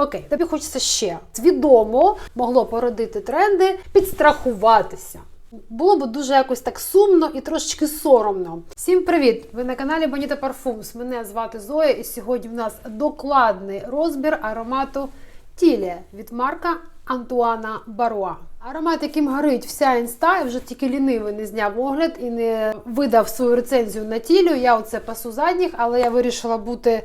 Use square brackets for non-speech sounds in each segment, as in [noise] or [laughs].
Окей, тобі хочеться ще свідомо могло породити тренди, підстрахуватися. Було б дуже якось так сумно і трошечки соромно. Всім привіт! Ви на каналі Bonita Parfums. Мене звати Зоя, і сьогодні в нас докладний розбір аромату Тілія від марка Антуана Баруа. Аромат, яким горить вся інста, і вже тільки лінивий не зняв огляд і не видав свою рецензію на тілю. Я оце пасу задніх, але я вирішила бути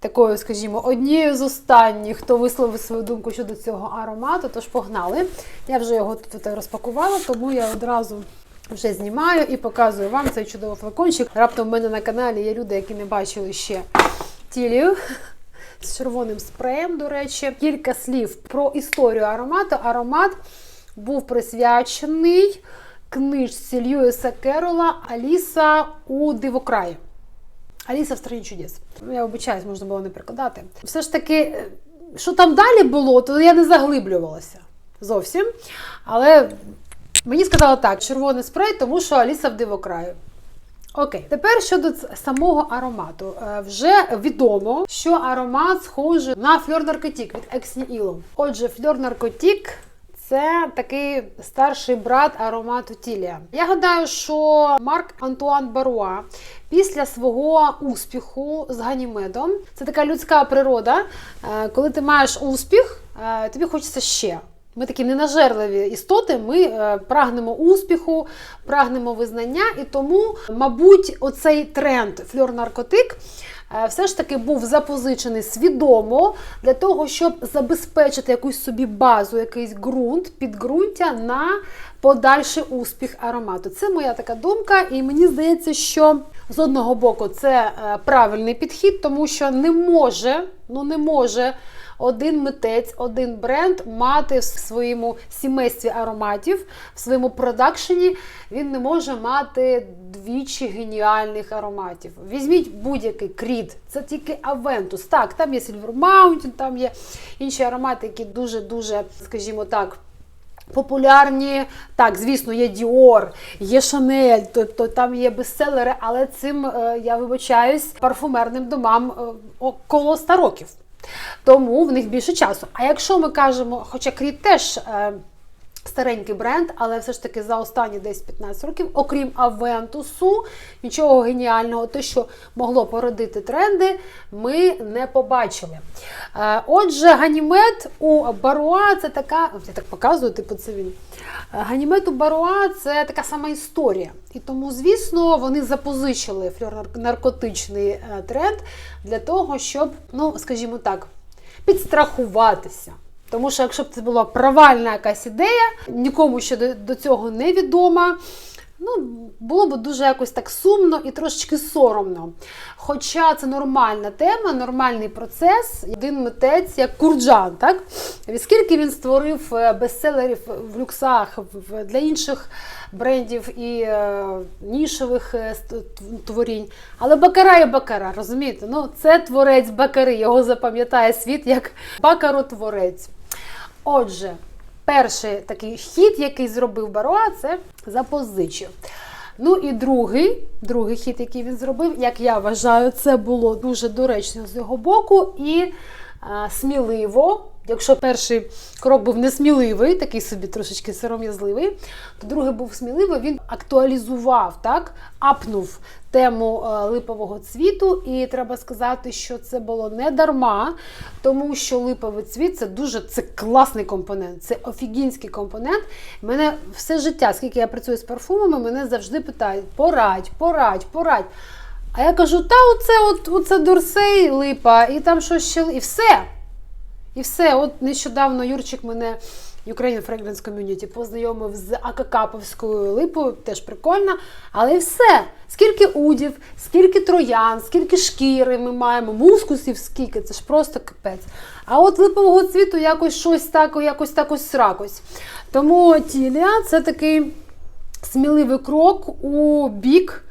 такою, скажімо, однією з останніх, хто висловив свою думку щодо цього аромату. Тож погнали. Я вже його тут розпакувала, тому я одразу. Вже знімаю і показую вам цей чудовий флакончик. Раптом в мене на каналі є люди, які не бачили ще тілію з червоним спреєм, до речі. Кілька слів про історію аромату. Аромат був присвячений книжці Льюіса Керола Аліса у Дивокраї. Аліса в страні чудес. Я обичаюсь, можна було не прикладати. Все ж таки, е, що там далі було, то я не заглиблювалася зовсім. Але мені сказали так: червоний спрей, тому що Аліса в дивокраю. Окей, тепер щодо самого аромату. Е, Вже відомо, що аромат схожий на фльор наркотік від Ексні Іло. Отже, фльор наркотік це такий старший брат аромату Тілія. Я гадаю, що Марк Антуан Баруа після свого успіху з Ганімедом це така людська природа. е, Коли ти маєш успіх, е, тобі хочеться ще. Ми такі ненажерливі істоти, ми е, прагнемо успіху, прагнемо визнання, і тому, мабуть, оцей тренд фльор-наркотик е, все ж таки був запозичений свідомо для того, щоб забезпечити якусь собі базу, якийсь ґрунт, підґрунтя на подальший успіх аромату. Це моя така думка, і мені здається, що з одного боку це е, правильний підхід, тому що не може, ну не може один митець, один бренд мати в своєму сімействі ароматів, в своєму продакшені він не може мати двічі геніальних ароматів. Візьміть будь-який кріт, це тільки Авентус. Так, там є Silver Mountain, там є інші аромати, які дуже-дуже, скажімо так. Популярні, так, звісно, є Діор, є Шанель, тобто там є бестселери, але цим е, я вибачаюсь парфумерним домам е, около 100 років. Тому в них більше часу. А якщо ми кажемо, хоча Кріт теж е, старенький бренд, але все ж таки за останні десь 15 років, окрім Авентусу, нічого геніального, те, що могло породити тренди, ми не побачили. Е, отже, Ганімед у Баруа це така, я так показую, типу це він. Е, Ганімед у Баруа це така сама історія. І тому, звісно, вони запозичили флюорнаркотичний е, тренд для того, щоб, ну, скажімо так, підстрахуватися. Тому що якщо б це була провальна якась ідея, нікому ще до, цього не відома, ну, було б дуже якось так сумно і трошечки соромно. Хоча це нормальна тема, нормальний процес. Один митець, як Курджан, так? Скільки він створив е, бестселерів в люксах для інших брендів і е, нішевих е, творінь. Але Бакара є Бакара, розумієте? Ну, це творець Бакари, його запам'ятає світ як Бакаротворець. Отже, перший такий хід, який зробив Баруа, це запозичив. Ну і другий, другий хід, який він зробив, як я вважаю, це було дуже доречно з його боку і а, сміливо. Якщо перший крок був несміливий, такий собі трошечки сором'язливий, то другий був сміливий, він актуалізував, так, апнув тему е, липового цвіту. І треба сказати, що це було не дарма, тому що липовий цвіт це дуже це класний компонент, це офігінський компонент. Мене все життя, скільки я працюю з парфумами, мене завжди питають: порадь, порадь, порадь. А я кажу, та оце, от, оце Дорсей липа, і там щось ще, і все. І все, от нещодавно Юрчик мене Ukrainian Fragrance Community познайомив з Акакаповською липою, теж прикольно. Але все. Скільки удів, скільки троян, скільки шкіри ми маємо, мускусів, скільки, це ж просто капець. А от липового цвіту якось щось так, якось так ось сракось. Тому тілія це такий сміливий крок у бік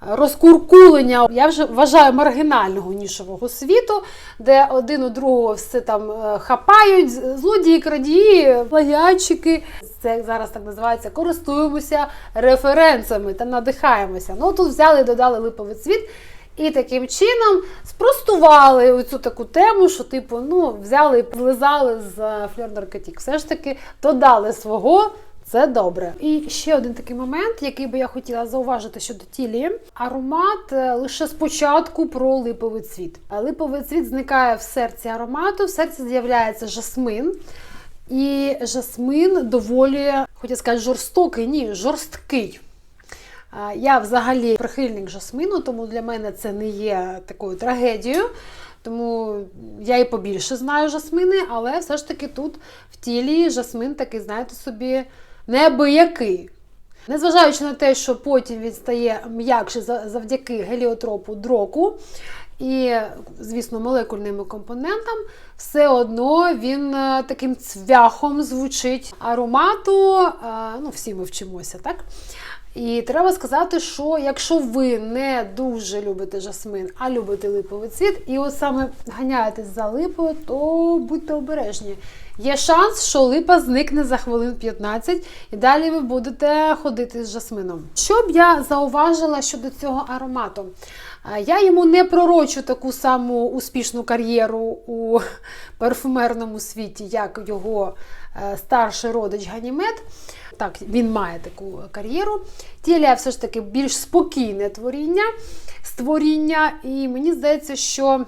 розкуркулення, я вже вважаю маргінального нішового світу, де один у другого все там е, хапають, злодії, крадії, плагіатчики. Це зараз так називається, користуємося референсами та надихаємося. Ну тут взяли і додали липовий цвіт. І таким чином спростували оцю таку тему, що, типу, ну, взяли і влизали з фльор наркотик. Все ж таки додали свого. Це добре. І ще один такий момент, який би я хотіла зауважити щодо тілі. Аромат е, лише спочатку про липовий цвіт. Липовий цвіт зникає в серці аромату, в серці з'являється жасмин. І жасмин доволі, хотя сказати, жорстокий, ні, жорсткий. Я взагалі прихильник жасмину, тому для мене це не є такою трагедією. Тому я і побільше знаю жасмини, але все ж таки тут в тілі жасмин такий, знаєте собі, неабиякий. Незважаючи на те, що потім він стає м'якше за- завдяки геліотропу дроку і, звісно, молекульним компонентам, все одно він е, таким цвяхом звучить аромату. е, Ну, всі ми вчимося, так? І треба сказати, що якщо ви не дуже любите жасмин, а любите липовий цвіт, і от саме ганяєтесь за липою, то будьте обережні. Є шанс, що липа зникне за хвилин 15, і далі ви будете ходити з жасмином. Що б я зауважила щодо цього аромату? Е, Я йому не пророчу таку саму успішну кар'єру у [laughs] парфумерному світі, як його е, старший родич Ганімед. Так, він має таку кар'єру. Тілія все ж таки більш спокійне творіння, створіння, і мені здається, що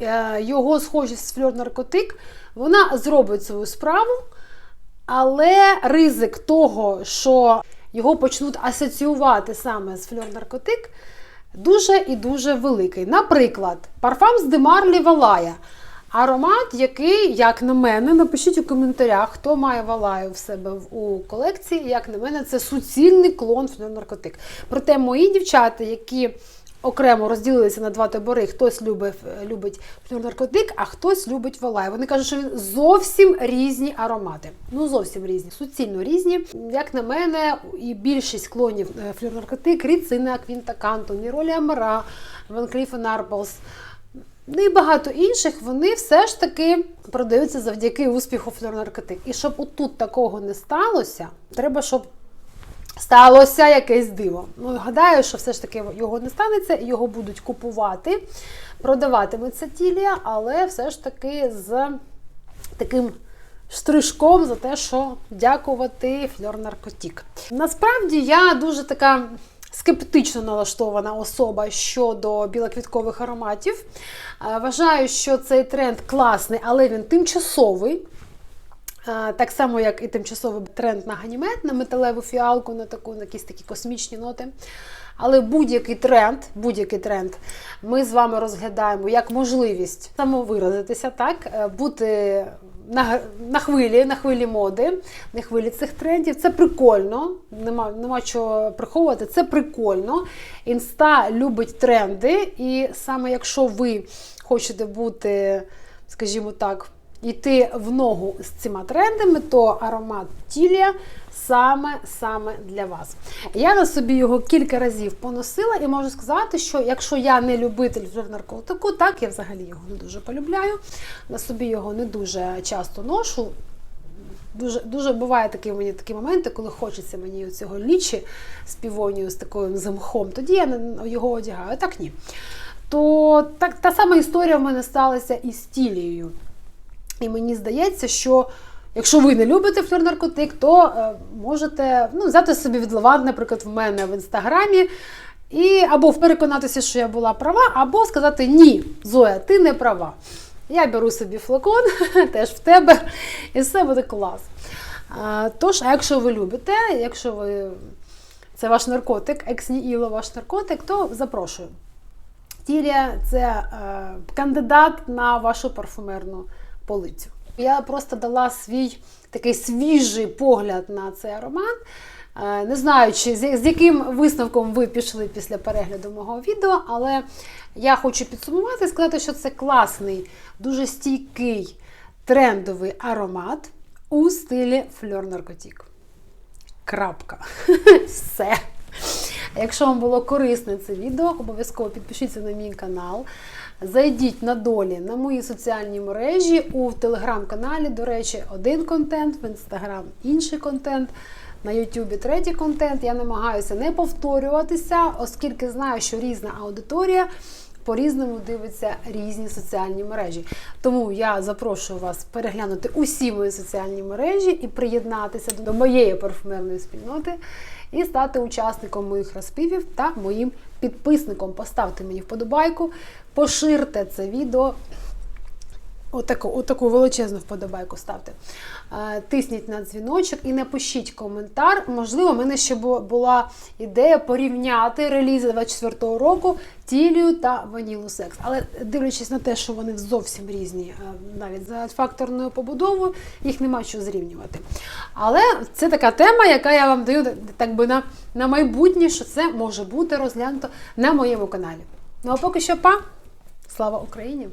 е, його схожість з фльор наркотик, вона зробить свою справу, але ризик того, що його почнуть асоціювати саме з фльор наркотик, дуже і дуже великий. Наприклад, парфам з Демарлі Валая. Аромат, який, як на мене, напишіть у коментарях, хто має валаю в себе у колекції. Як на мене, це суцільний клон наркотик. Проте мої дівчата, які окремо розділилися на два табори, хтось любить, любить наркотик, а хтось любить валай. Вони кажуть, що він зовсім різні аромати. Ну, зовсім різні, суцільно різні. Як на мене, і більшість клонів е, фльор наркотик, Ріцина, Квінта Канто, Ніролі Амара, Ван Кліф. Ну і багато інших, вони все ж таки продаються завдяки успіху флорнаркотик. І щоб отут такого не сталося, треба, щоб сталося якесь диво. Ну, гадаю, що все ж таки його не станеться, його будуть купувати, продаватиметься тілія, але все ж таки з таким штришком за те, що дякувати фльор наркотік. Насправді я дуже така. Скептично налаштована особа щодо білоквіткових ароматів. Е, Вважаю, що цей тренд класний, але він тимчасовий. Е, Так само, як і тимчасовий тренд на ганімет, на металеву фіалку, на таку, на якісь такі космічні ноти. Але будь-який тренд, будь-який тренд ми з вами розглядаємо як можливість самовиразитися, так, е, бути на, на хвилі, на хвилі моди, на хвилі цих трендів. Це прикольно, нема, нема чого приховувати. Це прикольно. Інста любить тренди, і саме якщо ви хочете бути, скажімо так, йти в ногу з цими трендами, то аромат Тілія саме саме для вас. Я на собі його кілька разів поносила і можу сказати, що якщо я не любитель наркотику, так я взагалі його не дуже полюбляю. На собі його не дуже часто ношу. Дуже, дуже буває такі мені такі моменти, коли хочеться мені цього лічі з півонію, з таким замхом, тоді я його одягаю, так ні. То так, та сама історія в мене сталася і з тілією. І мені здається, що якщо ви не любите флюорнаркотик, то е, можете ну, взяти собі від лаванд, наприклад, в мене в інстаграмі, і або переконатися, що я була права, або сказати ні, Зоя, ти не права. Я беру собі флакон, [laughs] теж в тебе, і все буде клас. Тож, а якщо ви любите, якщо ви це ваш наркотик, екснігіло ваш наркотик, то запрошую. Тілія це е, кандидат на вашу парфумерну полицю. Я просто дала свій такий свіжий погляд на цей аромат. Е, Не знаю, чи з яким висновком ви пішли після перегляду мого відео, але я хочу підсумувати і сказати, що це класний, дуже стійкий трендовий аромат у стилі фльор наркотік. Крапка. [laughs] Все. Якщо вам було корисне це відео, обов'язково підпишіться на мій канал. Зайдіть на долі на мої соціальні мережі у телеграм-каналі. До речі, один контент, в інстаграм інший контент. на Ютубі третій контент. Я намагаюся не повторюватися, оскільки знаю, що різна аудиторія по-різному дивиться різні соціальні мережі. Тому я запрошую вас переглянути усі мої соціальні мережі і приєднатися до моєї парфумерної спільноти і стати учасником моїх розпівів та моїм підписником. Поставте мені вподобайку, поширте це відео. Отаку, отаку величезну вподобайку ставте. Е, Тисніть на дзвіночок і напишіть коментар. Можливо, в мене ще була ідея порівняти релізи 24-го року Тілію та Ванілу Секс. Але дивлячись на те, що вони зовсім різні, е, навіть за факторною побудовою, їх нема що зрівнювати. Але це така тема, яка я вам даю так би на, на майбутнє, що це може бути розглянуто на моєму каналі. Ну а поки що па! Слава Україні!